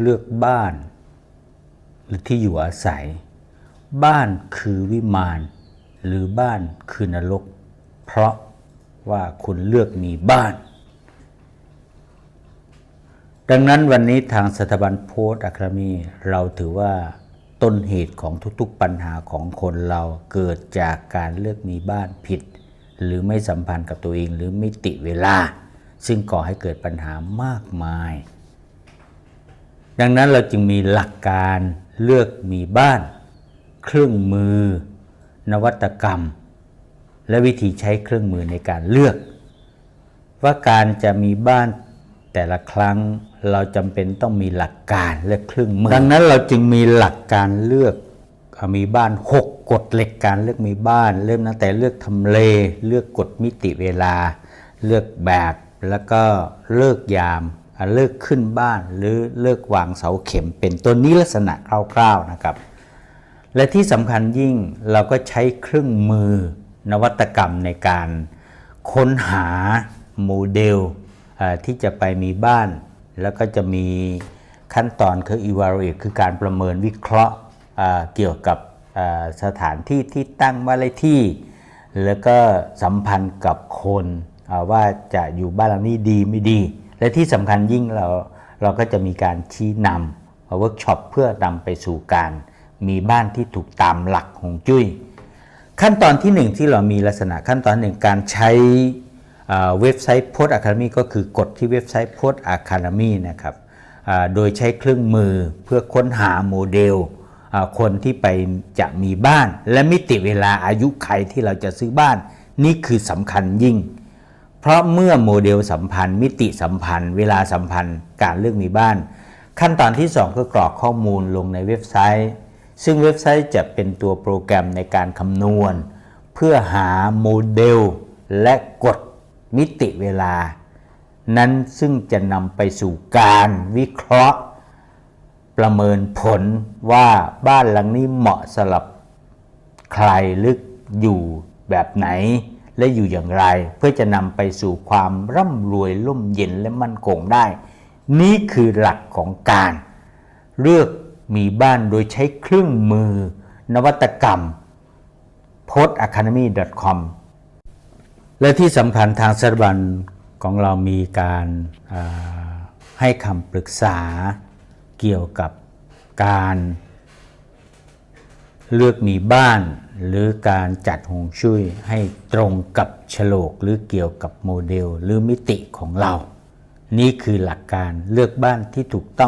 เลือกบ้าน หรือที่อยู่อาศัย บ้านคือวิมาน หรือบ้านคือนรก เพราะว่าคุณเลือกมีบ้าน ดังนั้นวันนี้ทางสถาบันโพสอะคามีเราถือว่าต้นเหตุของทุกๆปัญหาของคนเราเกิดจากการเลือกมีบ้านผิด หรือไม่สัมพันธ์กับตัวเองหรือมิติเวลา ซึ่งก่อให้เกิดปัญหามากมาย ดังนั้นเราจึงมีหลักการเลือกมีบ้าน เครื่องมือ นวัตกรรม และวิธีใช้เครื่องมือในการเลือก ว่าการจะมีบ้านแต่ละครั้งเราจำเป็นต้องมีหลักการและเครื่องมือ ดังนั้นเราจึงมีหลักการเลือกมีบ้าน 6 กฎเหล็กการเลือกมีบ้าน เริ่มตั้งแต่เลือกทำเล เลือกกฎมิติเวลา เลือกแบบแล้วก็เลิกยาม เลิกขึ้นบ้านหรือเลิกวางเสาเข็มเป็นต้นนี้ลักษณะคร่าวๆนะครับ และที่สำคัญยิ่งเราก็ใช้เครื่องมือนวัตกรรมในการค้นหาโมเดลที่จะไปมีบ้าน แล้วก็จะมีขั้นตอนคือ evaluate คือการประเมินวิเคราะห์เกี่ยวกับสถานที่ที่ตั้งบ้านเลขที่ แล้วก็สัมพันธ์กับคนว่าจะอยู่บ้านหลังนี้ดีไม่ดี และที่สำคัญยิ่งเราเราก็จะมีการชี้นำเวิร์กช็อปเพื่อนำไปสู่การมีบ้านที่ถูกตามหลักของจุ้ย ขั้นตอนที่หนึ่งที่เรามีลักษณะขั้นตอนหนึ่งการใช้อเว็บไซต์โพสอะคา d มีก็คือกดที่เว็บไซต์โพสอะคา d มีนะครับโดยใช้เครื่องมือเพื่อค้นหาโมเดลคนที่ไปจะมีบ้าน และมิติเวลาอายุไขที่เราจะซื้อบ้าน นี่คือสำคัญยิ่ง เพราะเมื่อโมเดลสัมพันธ์ มิติสัมพันธ์ เวลาสัมพันธ์ การเลือกมีบ้าน ขั้นตอนที่ 2 คือกรอกข้อมูลลงในเว็บไซต์ ซึ่งเว็บไซต์จะเป็นตัวโปรแกรมในการคำนวณ เพื่อหาโมเดล และกฎมิติเวลา นั้นซึ่งจะนำไปสู่การวิเคราะห์ ประเมินผลว่าบ้านหลังนี้เหมาะสำหรับใครลึกอยู่แบบไหน และอยู่อย่างไร เพื่อจะนำไปสู่ความร่ำรวยร่มเย็นและมั่นคงได้ นี่คือหลักของการ เลือกมีบ้านโดยใช้เครื่องมือ นวัตกรรม postacademy.com และที่สำคัญทางสถาบันของเรามีการาให้คำปรึกษาเกี่ยวกับการเลือกมีบ้าน หรือการจัดหงชุยให้ตรงกับโฉลกหรือเกี่ยวกับโมเดลหรือมิติของเรา นี่คือหลักการเลือกบ้านที่ถูกต้อง